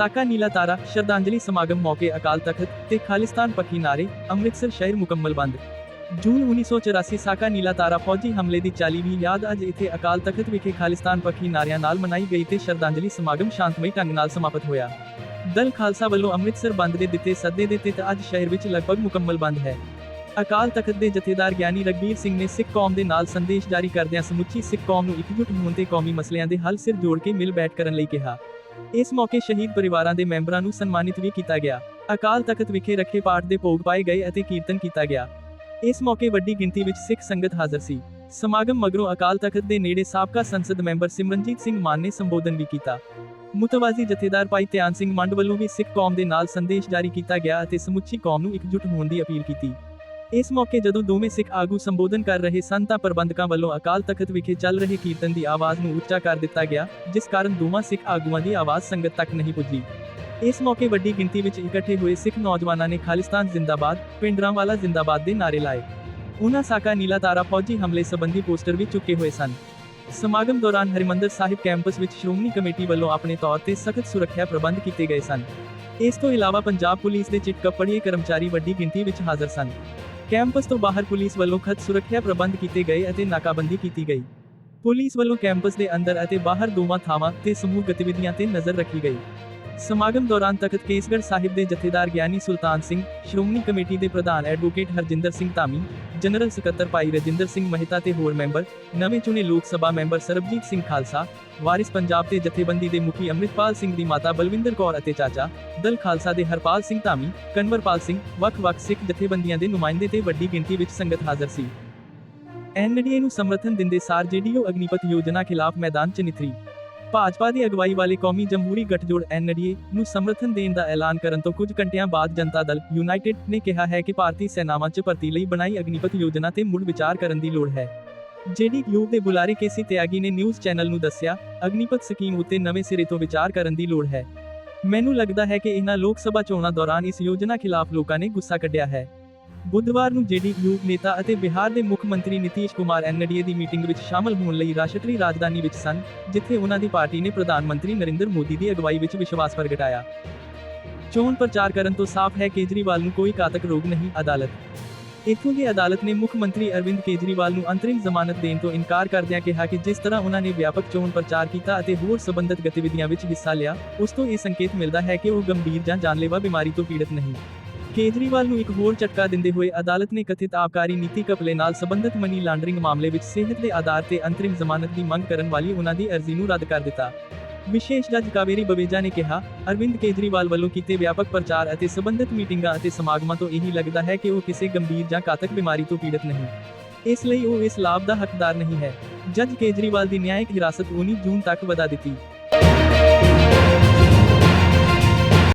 ਸਾਕਾ ਨੀਲਾ ਤਾਰਾ, ਸ਼ਰਧਾਂਜਲੀ ਸਮਾਗਮ ਮੌਕੇ ਅਕਾਲ ਤਖਤ ਤੇ ਖਾਲਿਸਤਾਨ ਪੱਖੀ ਨਾਰੇ, ਅੰਮ੍ਰਿਤਸਰ ਸ਼ਹਿਰ ਮੁਕੰਮਲ ਬੰਦ। ਜੂਨ 1984 ਸਾਕਾ ਨੀਲਾ ਤਾਰਾ ਫੌਜੀ ਹਮਲੇ ਦੀ 40ਵੀਂ ਯਾਦ ਅੱਜ ਇੱਥੇ ਅਕਾਲ ਤਖਤ ਵਿਖੇ ਖਾਲਿਸਤਾਨ ਪੱਖੀ ਨਾਰਿਆਂ ਨਾਲ ਮਨਾਈ ਗਈ ਤੇ ਸ਼ਰਧਾਂਜਲੀ ਸਮਾਗਮ ਸ਼ਾਂਤਮਈ ਢੰਗ ਨਾਲ ਸਮਾਪਤ ਹੋਇਆ। ਦਲ ਖਾਲਸਾ ਵੱਲੋਂ ਅੰਮ੍ਰਿਤਸਰ ਬੰਦ ਦੇ ਦਿੱਤੇ ਸੱਦੇ ਦੇ ਤਹਿਤ ਅੱਜ ਸ਼ਹਿਰ ਵਿੱਚ ਲਗਭਗ ਮੁਕੰਮਲ ਬੰਦ ਹੈ। ਅਕਾਲ ਤਖਤ ਦੇ ਜਥੇਦਾਰ ਗਿਆਨੀ ਰਗਬੀਰ ਸਿੰਘ ਨੇ ਸਿੱਖ ਕੌਮ ਦੇ ਨਾਲ ਸੰਦੇਸ਼ ਜਾਰੀ ਕਰਦਿਆਂ ਸਮੁੱਚੀ ਸਿੱਖ ਕੌਮ ਨੂੰ ਇਕਜੁੱਟ ਹੋਣ ਤੇ ਕੌਮੀ ਮਸਲਿਆਂ ਦੇ ਹੱਲ ਸਿਰ ਜੋੜ ਕੇ ਮਿਲ ਬੈਠ ਕਰਨ ਲਈ ਕਿਹਾ। ਇਸ ਮੌਕੇ ਸ਼ਹੀਦ ਪਰਿਵਾਰਾਂ ਦੇ ਮੈਂਬਰਾਂ ਨੂੰ ਸਨਮਾਨਿਤ ਵੀ ਕੀਤਾ ਗਿਆ। ਅਕਾਲ ਤਖਤ ਵਿਖੇ ਰੱਖੇ ਪਾਠ ਦੇ ਭੋਗ ਪਾਏ ਗਏ ਅਤੇ ਕੀਰਤਨ ਕੀਤਾ ਗਿਆ। ਇਸ ਮੌਕੇ ਵੱਡੀ ਗਿਣਤੀ ਵਿੱਚ ਸਿੱਖ ਸੰਗਤ ਹਾਜ਼ਰ ਸੀ। ਸਮਾਗਮ ਮਗਰੋਂ ਅਕਾਲ ਤਖਤ ਦੇ ਨੇੜੇ ਸਾਬਕਾ ਸੰਸਦ ਮੈਂਬਰ ਸਿਮਰਨਜੀਤ ਸਿੰਘ ਮਾਨ ਨੇ ਸੰਬੋਧਨ ਵੀ ਕੀਤਾ। ਮੁਤਵਾਜ਼ੀ ਜਥੇਦਾਰ ਭਾਈ ਧਿਆਨ ਸਿੰਘ ਮੰਡ ਵੱਲੋਂ ਵੀ ਸਿੱਖ ਕੌਮ ਦੇ ਨਾਲ ਸੰਦੇਸ਼ ਜਾਰੀ ਕੀਤਾ ਗਿਆ ਅਤੇ ਸਮੁੱਚੀ ਕੌਮ ਨੂੰ ਇਕਜੁੱਟ ਹੋਣ ਦੀ ਅਪੀਲ ਕੀਤੀ। ਇਸ ਮੌਕੇ ਜਦੋਂ ਦੋਵੇਂ ਸਿੱਖ ਆਗੂ ਸੰਬੋਧਨ ਕਰ ਰਹੇ ਸਨ ਤਾਂ ਪ੍ਰਬੰਧਕਾਂ ਵੱਲੋਂ ਅਕਾਲ ਤਖਤ ਵਿਖੇ ਚੱਲ ਰਹੇ ਕੀਰਤਨ ਦੀ ਆਵਾਜ਼ ਨੂੰ ਉੱਚਾ ਕਰ ਦਿੱਤਾ ਗਿਆ, ਜਿਸ ਕਾਰਨ ਦੋਵਾਂ ਸਿੱਖ ਆਗੂਆਂ ਦੀ ਆਵਾਜ਼ ਸੰਗਤ ਤੱਕ ਨਹੀਂ ਪੁੱਜੀ। ਇਸ ਮੌਕੇ ਵੱਡੀ ਗਿਣਤੀ ਵਿੱਚ ਇਕੱਠੇ ਹੋਏ ਸਿੱਖ ਨੌਜਵਾਨਾਂ ਨੇ ਖਾਲਿਸਤਾਨ ਜ਼ਿੰਦਾਬਾਦ ਪਿੰਡਰਾਂਵਾਲਾ ਜ਼ਿੰਦਾਬਾਦ ਦੇ ਨਾਅਰੇ ਲਾਏ। ਉਹਨਾਂ ਸਾਕਾ ਨੀਲਾ ਤਾਰਾ ਫੌਜੀ ਹਮਲੇ ਸੰਬੰਧੀ ਪੋਸਟਰ ਵੀ ਚੁੱਕੇ ਹੋਏ ਸਨ। ਸਮਾਗਮ ਦੌਰਾਨ ਹਰਿਮੰਦਰ ਸਾਹਿਬ ਕੈਂਪਸ ਵਿੱਚ ਸ਼੍ਰੋਮਣੀ ਕਮੇਟੀ ਵੱਲੋਂ ਆਪਣੇ ਤੌਰ ਤੇ ਸਖਤ ਸੁਰੱਖਿਆ ਪ੍ਰਬੰਧ ਕੀਤੇ ਗਏ ਸਨ। ਇਸ ਤੋਂ ਇਲਾਵਾ ਪੰਜਾਬ ਪੁਲਿਸ ਦੇ ਚਿਟਕੱਪੜੀਏ ਕਰਮਚਾਰੀ ਵੱਡੀ ਗਿਣਤੀ ਵਿੱਚ ਹਾਜ਼ਰ ਸਨ। ਕੈਂਪਸ ਤੋਂ ਬਾਹਰ ਪੁਲਿਸ ਵੱਲੋਂ ਖਤ ਸੁਰੱਖਿਆ ਪ੍ਰਬੰਧ ਕੀਤੇ ਗਏ ਅਤੇ ਨਾਕਾਬੰਦੀ ਕੀਤੀ ਗਈ। ਪੁਲਿਸ ਵੱਲੋਂ ਕੈਂਪਸ ਦੇ ਅੰਦਰ ਅਤੇ ਬਾਹਰ ਦੋਵਾਂ ਥਾਵਾਂ ਤੇ ਸਮੂਹ ਗਤੀਵਿਧੀਆਂ ਤੇ ਨਜ਼ਰ ਰੱਖੀ ਗਈ। ਸਮਾਗਮ ਦੌਰਾਨ ਤਖਤ ਕੇਸਗੜ੍ਹ ਸਾਹਿਬ ਦੇ ਜਥੇਦਾਰ ਗਿਆਨੀ ਸੁਲਤਾਨ ਸਿੰਘ, ਸ਼੍ਰੋਮਣੀ ਕਮੇਟੀ ਦੇ ਪ੍ਰਧਾਨ ਐਡਵੋਕੇਟ ਹਰਜਿੰਦਰ ਸਿੰਘ ਧਾਮੀ, ਜਨਰਲ ਸਕੱਤਰ ਭਾਈ ਰਜਿੰਦਰ ਸਿੰਘ ਮਹਿਤਾ ਤੇ ਹੋਰ ਮੈਂਬਰ, ਨਵੇਂ ਚੁਣੇ ਲੋਕ ਸਭਾ ਮੈਂਬਰ ਸਰਬਜੀਤ ਸਿੰਘ ਖਾਲਸਾ, ਵਾਰਿਸ ਪੰਜਾਬ ਦੇ ਜਥੇਬੰਦੀ ਦੇ ਮੁਖੀ ਅੰਮ੍ਰਿਤਪਾਲ ਸਿੰਘ ਦੀ ਮਾਤਾ ਬਲਵਿੰਦਰ ਕੌਰ ਅਤੇ ਚਾਚਾ ਦਲ ਖਾਲਸਾ ਦੇ ਹਰਪਾਲ ਸਿੰਘ ਧਾਮੀ, ਕਨਵਰਪਾਲ ਸਿੰਘ, ਵੱਖ-ਵੱਖ ਸਿੱਖ ਜਥੇਬੰਦੀਆਂ ਦੇ ਨੁਮਾਇੰਦੇ ਤੇ ਵੱਡੀ ਗਿਣਤੀ ਵਿੱਚ ਸੰਗਤ ਹਾਜ਼ਰ ਸੀ। ਐਨਡੀਏ ਨੂੰ ਸਮਰਥਨ ਦਿੰਦੇ ਸਾਰ ਜੇਡੀਯੂ ਅਗਨੀਪਤ ਯੋਜਨਾ ਖਿਲਾਫ ਮੈਦਾਨ 'ਚ ਨਿਥਰੀ ਭਾਜਪਾ ਦੀ ਅਗਵਾਈ ਵਾਲੇ ਕੌਮੀ ਜਮਹੂਰੀ ਗੱਠਜੋੜ ਐਨਡੀਏ ਨੂੰ ਸਮਰਥਨ ਦੇਣ ਦਾ ਐਲਾਨ ਕਰਨ ਤੋਂ ਕੁਝ ਘੰਟਿਆਂ ਬਾਅਦ ਜਨਤਾ ਦਲ ਯੂਨਾਈਟਿਡ ਨੇ ਕਿਹਾ ਹੈ ਕਿ ਭਾਰਤੀ ਸੈਨਾਵਾਂ 'ਚ ਭਰਤੀ ਲਈ ਬਣਾਈ ਅਗਨੀਪਤ ਯੋਜਨਾ ਤੇ ਮੁੜ ਵਿਚਾਰ ਕਰਨ ਦੀ ਲੋੜ ਹੈ। ਜੇਡੀਯੂ ਦੇ ਬੁਲਾਰੇ ਕੇਸੀ ਤਿਆਗੀ ਨੇ ਨਿਊਜ਼ ਚੈਨਲ ਨੂੰ ਦੱਸਿਆ ਅਗਨੀਪਤ ਸਕੀਮ ਉੱਤੇ ਨਵੇਂ ਸਿਰੇ ਤੋਂ ਵਿਚਾਰ ਕਰਨ ਦੀ ਲੋੜ ਹੈ। ਮੈਨੂੰ ਲੱਗਦਾ ਹੈ ਕਿ ਇਹਨਾਂ ਲੋਕ ਸਭਾ ਚੋਣਾਂ ਦੌਰਾਨ ਇਸ ਯੋਜਨਾ ਖਿਲਾਫ ਲੋਕਾਂ ਨੇ ਗੁੱਸਾ ਕੱਢਿਆ ਹੈ। ਬੁੱਧਵਾਰ ਨੂੰ ਜੇਡੀਯੂ ਨੇਤਾ ਅਤੇ ਬਿਹਾਰ ਦੇ ਮੁੱਖ ਮੰਤਰੀ ਨਿਤੀਸ਼ ਕੁਮਾਰ ਐਨਡੀਏ ਦੀ ਮੀਟਿੰਗ ਵਿੱਚ ਸ਼ਾਮਲ ਹੋਣ ਲਈ ਰਾਸ਼ਟਰੀ ਰਾਜਧਾਨੀ ਵਿੱਚ ਸਨ, ਜਿੱਥੇ ਉਹਨਾਂ ਦੀ ਪਾਰਟੀ ਨੇ ਪ੍ਰਧਾਨ ਮੰਤਰੀ ਨਰਿੰਦਰ ਮੋਦੀ ਦੀ ਅਗਵਾਈ ਵਿੱਚ ਵਿਸ਼ਵਾਸ ਪ੍ਰਗਟਾਇਆ। ਚੋਣ ਪ੍ਰਚਾਰ ਕਰਨ ਤੋਂ ਸਾਫ਼ ਹੈ ਕੇਜਰੀਵਾਲ ਨੂੰ ਕੋਈ ਘਾਤਕ ਰੋਗ ਨਹੀਂ, ਅਦਾਲਤ। ਇੱਥੋਂ ਦੀ ਅਦਾਲਤ ਨੇ ਮੁੱਖ ਮੰਤਰੀ ਅਰਵਿੰਦ ਕੇਜਰੀਵਾਲ ਨੂੰ ਅੰਤਰਿਮ ਜ਼ਮਾਨਤ ਦੇਣ ਤੋਂ ਇਨਕਾਰ ਕਰਦਿਆਂ ਕਿਹਾ ਕਿ ਜਿਸ ਤਰ੍ਹਾਂ ਉਹਨਾਂ ਨੇ ਵਿਆਪਕ ਚੋਣ ਪ੍ਰਚਾਰ ਕੀਤਾ ਅਤੇ ਹੋਰ ਸਬੰਧਤ ਗਤੀਵਿਧੀਆਂ ਵਿੱਚ ਹਿੱਸਾ ਲਿਆ, ਉਸ ਤੋਂ ਇਹ ਸੰਕੇਤ ਮਿਲਦਾ ਹੈ ਕਿ ਉਹ ਗੰਭੀਰ ਜਾਂ ਜਾਨਲੇਵਾ ਬਿਮਾਰੀ ਤੋਂ ਪੀੜਤ ਨਹੀਂ। ਕੇਜਰੀਵਾਲ ਨੂੰ ਇੱਕ ਹੋਰ ਝਟਕਾ ਦਿੰਦੇ ਹੋਏ ਅਦਾਲਤ ਨੇ ਕਥਿਤ ਆਬਕਾਰੀ ਨੀਤੀ ਘਪਲੇ ਨਾਲ ਸੰਬੰਧਿਤ ਮਨੀ ਲਾਂਡਰਿੰਗ ਮਾਮਲੇ ਵਿੱਚ ਸਿਹਤ ਦੇ ਆਧਾਰ ਤੇ ਅੰਤਰਿਮ ਜ਼ਮਾਨਤ ਦੀ ਮੰਗ ਕਰਨ ਵਾਲੀ ਉਨ੍ਹਾਂ ਦੀ ਅਰਜ਼ੀ ਨੂੰ ਰੱਦ ਕਰ ਦਿੱਤਾ। ਵਿਸ਼ੇਸ਼ ਜੱਜ ਕਾਵੇਰੀ ਬਵੇਜਾ ਨੇ ਕਿਹਾ, ਅਰਵਿੰਦ ਕੇਜਰੀਵਾਲ ਵੱਲੋਂ ਕੀਤੇ ਵਿਆਪਕ ਪ੍ਰਚਾਰ ਅਤੇ ਸੰਬੰਧਿਤ ਮੀਟਿੰਗਾਂ ਅਤੇ ਸਮਾਗਮਾਂ ਤੋਂ ਇਹੀ ਲੱਗਦਾ ਹੈ ਕਿ ਉਹ ਕਿਸੇ ਗੰਭੀਰ ਜਾਂ ਘਾਤਕ ਬਿਮਾਰੀ ਤੋਂ ਪੀੜਤ ਨਹੀਂ। ਇਸ ਲਈ ਉਹ ਇਸ ਲਾਭ ਦਾ ਹੱਕਦਾਰ ਨਹੀਂ ਹੈ। ਜੱਜ ਕੇਜਰੀਵਾਲ ਦੀ ਨਿਆਇਕ ਹਿਰਾਸਤ 19 ਜੂਨ ਤੱਕ ਵਧਾ ਦਿੱਤੀ।